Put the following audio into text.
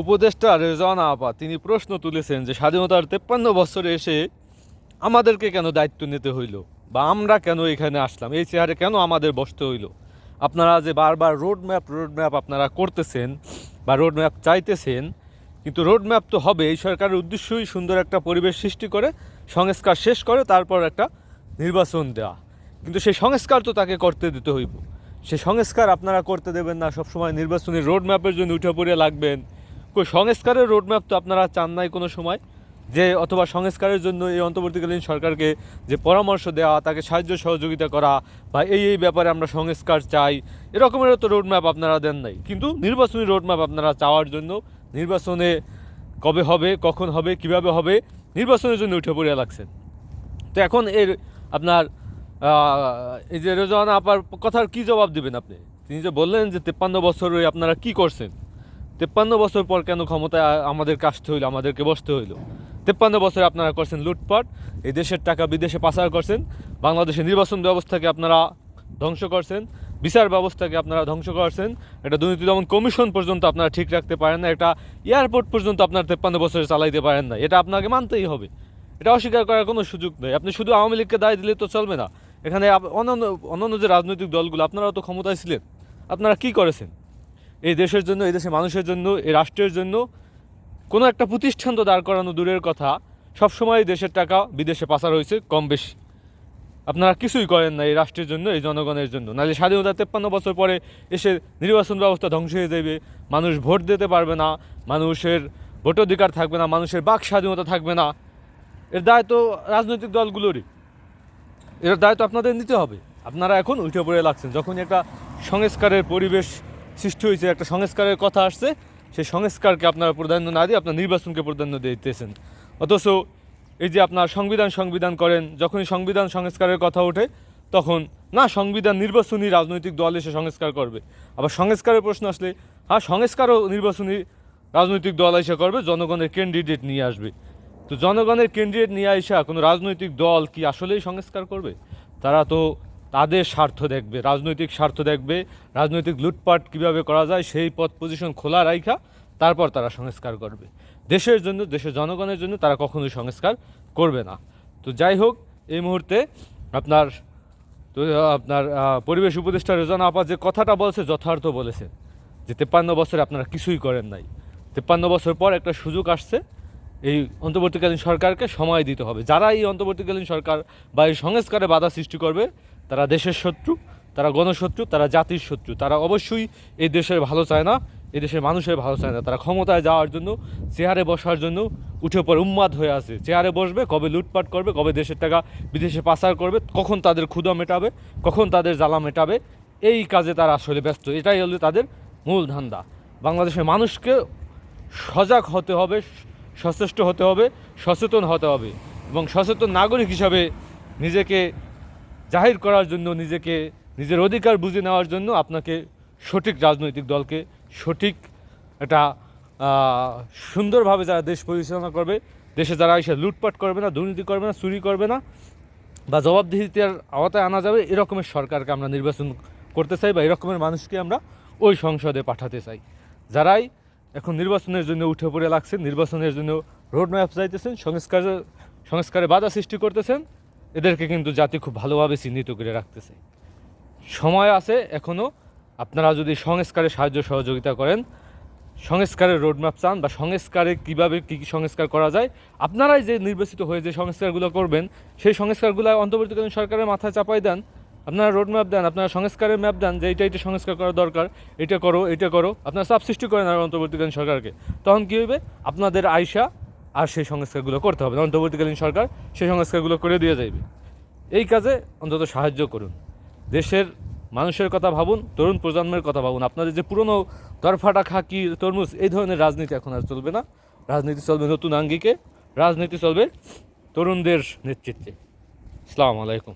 উপদেষ্টা রেজওয়ানা আপা তিনি প্রশ্ন তুলেছেন যে স্বাধীনতার তেপ্পান্ন বছরে এসে আমাদেরকে কেন দায়িত্ব নিতে হইল? বা আমরা কেন এখানে আসলাম? এই চেয়ারে কেন আমাদের বসতে হইল? আপনারা যে বারবার রোড ম্যাপ রোড ম্যাপ আপনারা করতেছেন বা রোড ম্যাপ চাইতেছেন, কিন্তু রোড ম্যাপ তো হবে, এই সরকারের উদ্দেশ্যই সুন্দর একটা পরিবেশ সৃষ্টি করে, সংস্কার শেষ করে, তারপর একটা নির্বাচন দেওয়া কিন্তু সেই সংস্কার তো তাকে করতে দিতে হইব। সেই সংস্কার আপনারা করতে দেবেন না, সবসময় নির্বাচনী রোড ম্যাপের জন্য উঠে পড়ে লাগবেন। সংস্কারের রোড ম্যাপ তো আপনারা চান নাই কোনো সময়। যে অথবা সংস্কারের জন্য এই অন্তর্বর্তীকালীন সরকারকে যে পরামর্শ দেওয়া, তাকে সাহায্য সহযোগিতা করা বা এই এই ব্যাপারে আমরা সংস্কার চাই, এরকমেরও তো রোড ম্যাপ আপনারা দেন নাই। কিন্তু নির্বাচনী রোড ম্যাপ আপনারা চাওয়ার জন্য নির্বাচনে কবে হবে, কখন হবে, কীভাবে হবে, নির্বাচনের জন্য উঠে পড়ে লাগছেন। তো এখন এর আপনার এই যে রেজওয়ানা আপার কথার কি জবাব দিবেন আপনি? তিনি যে বললেন যে তেপ্পান্ন বছরে আপনারা কি করছেন? তেপ্পান্ন বছর পর কেন ক্ষমতায় আ- আমাদেরকে আসতে হইল, আমাদেরকে বসতে হইল? তেপ্পান্ন বছর আপনারা করছেন লুটপাট, এই দেশের টাকা বিদেশে পাচার করছেন, বাংলাদেশের নির্বাচন ব্যবস্থাকে আপনারা ধ্বংস করছেন, বিচার ব্যবস্থাকে আপনারা ধ্বংস করছেন, এটা দুর্নীতি দমন কমিশন পর্যন্ত আপনারা ঠিক রাখতে পারেন না, এটা এয়ারপোর্ট পর্যন্ত আপনার তেপ্পান্ন বছরে চালাইতে পারেন না, এটা আপনাকে মানতেই হবে। এটা অস্বীকার করার কোনো সুযোগ নেই, আপনি শুধু আওয়ামী লীগকে দায় দিলে তো চলবে না। এখানে অন্যান্য অন্যান্য যে রাজনৈতিক দলগুলো, আপনারাও তো ক্ষমতায় ছিলেন, আপনারা কি করেছেন? এই দেশের জন্য, এই দেশের মানুষের জন্য, এই রাষ্ট্রের জন্য কোনো একটা প্রতিষ্ঠান তো দাঁড় করানো দূরের কথা। সবসময় দেশের টাকা বিদেশে পাচার হয়েছে, কম বেশি। আপনারা কিছুই করেন না এই রাষ্ট্রের জন্য, এই জনগণের জন্য। নাহলে স্বাধীনতা তেপ্পান্ন বছর পরে এসে নির্বাচন ব্যবস্থা ধ্বংস হয়ে যাবে। মানুষ ভোট দিতে পারবে না, মানুষের ভোটাধিকার থাকবে না, মানুষের বাক স্বাধীনতা থাকবে না। এর দায় তো রাজনৈতিক দলগুলোরই। এর দায় তো আপনাদের নিতে হবে। আপনারা এখন উঠে পড়ে লাগছেন। যখন একটা সংস্কারের পরিবেশ সৃষ্টি হয়েছে, একটা সংস্কারের কথা আসছে। সেই সংস্কারকে আপনারা প্রাধান্য না দিয়ে আপনার নির্বাচনকে প্রাধান্য দিতেছেন। অথচ এই যে আপনার সংবিধান সংবিধান করেন, যখনই সংবিধান সংস্কারের কথা ওঠে, তখন না, সংবিধান নির্বাচনী রাজনৈতিক দল এসে সংস্কার করবে। আবার সংস্কারের প্রশ্ন আসলে হ্যাঁ সংস্কারও নির্বাচনী রাজনৈতিক দল এসে করবে, জনগণের ক্যান্ডিডেট নিয়ে আসবে। তো জনগণের ক্যান্ডিডেট নিয়ে আসা কোনো রাজনৈতিক দল কি আসলেই সংস্কার করবে? তারা তো তাদের স্বার্থ দেখবে, রাজনৈতিক স্বার্থ দেখবে, রাজনৈতিক লুটপাট কীভাবে করা যায়, সেই পথ পজিশন খোলা রাইখা, তারপর তারা সংস্কার করবে। দেশের জন্য, দেশের জনগণের জন্য তারা কখনোই সংস্কার করবে না। তো যাই হোক, এই মুহূর্তে আপনার, তো আপনার পরিবেশ উপদেষ্টা রেজানা আপা যে কথাটা বলছে যথার্থ বলেছেন, যে তেপ্পান্ন বছরে আপনারা কিছুই করেন নাই। তেপ্পান্ন বছর পর একটা সুযোগ আসছে, এই অন্তর্বর্তীকালীন সরকারকে সময় দিতে হবে। যারা এই অন্তর্বর্তীকালীন সরকার বা এই সংস্কারে বাধা সৃষ্টি করবে তারা দেশের শত্রু, তারা গণশত্রু, তারা জাতির শত্রু। তারা অবশ্যই এই দেশের ভালো চায় না, এই দেশের মানুষের ভালো চায় না। তারা ক্ষমতায় যাওয়ার জন্য চেয়ারে বসার জন্য উঠে পড়ে উন্মাদ হয়ে আছে। চেয়ারে বসবে, কবে লুটপাট করবে, কবে দেশের টাকা বিদেশে পাচার করবে, কখন তাদের ক্ষুধা মেটাবে, কখন তাদের জ্বালা মেটাবে, এই কাজে তারা আসলে ব্যস্ত। এটাই হলো তাদের মূল ধান্দা। বাংলাদেশের মানুষকে সজাগ হতে হবে, সচেষ্ট হতে হবে, সচেতন হতে হবে এবং সচেতন নাগরিক হিসাবে নিজেকে জাহির করার জন্য নিজেকে, নিজের অধিকার বুঝে নেওয়ার জন্য আপনাকে সঠিক রাজনৈতিক দলকে সঠিক একটা সুন্দরভাবে যারা দেশ পরিচালনা করবে, দেশে যারা এসে লুটপাট করবে না, দুর্নীতি করবে না, চুরি করবে না, বা জবাবদিহিতার আওতায় আনা যাবে, এরকমের সরকারকে আমরা নির্বাচন করতে চাই বা এরকমের মানুষকে আমরা ওই সংসদে পাঠাতে চাই। যারাই এখন নির্বাচনের জন্য উঠে পড়ে লাগছেন, নির্বাচনের জন্য রোড ম্যাপ চাইতেছেন, সংস্কার, সংস্কারে বাধা সৃষ্টি করতেছেন এদেরকে কিন্তু জাতি খুব ভালোভাবে চিহ্নিত করে রাখতেছে। সময় আছে এখনও আপনারা যদি সংস্কারে সাহায্য সহযোগিতা করেন, সংস্কারের রোডম্যাপ চান বা সংস্কারে কীভাবে কী কী সংস্কার করা যায়, আপনারাই যে নির্বাচিত হয়ে যে সংস্কারগুলো করবেন, সেই সংস্কারগুলো অন্তর্বর্তীকালীন সরকারের মাথায় চাপাই দেন। আপনারা রোডম্যাপ দেন, আপনারা সংস্কারের ম্যাপ দেন যে এইটা এটা সংস্কার করা দরকার, এটা করো এটা করো। আপনারা চাপ সৃষ্টি করেন আর অন্তর্বর্তীকালীন সরকারকে। তখন কী হবে আপনাদের আয়সা আর সেই সংস্কারগুলো করতে হবে। অন্তর্বর্তীকালীন সরকার সেই সংস্কারগুলো করে দিয়ে যাইবে। এই কাজে অন্তত সাহায্য করুন। দেশের মানুষের কথা ভাবুন, তরুণ প্রজন্মের কথা ভাবুন। আপনাদের যে পুরনো দরফাটা খাকি, তরমুজ, এই ধরনের রাজনীতি এখন আর চলবে না। রাজনীতি চলবে নতুন আঙ্গিকে, রাজনীতি চলবে তরুণদের নেতৃত্বে। আসসালামু আলাইকুম।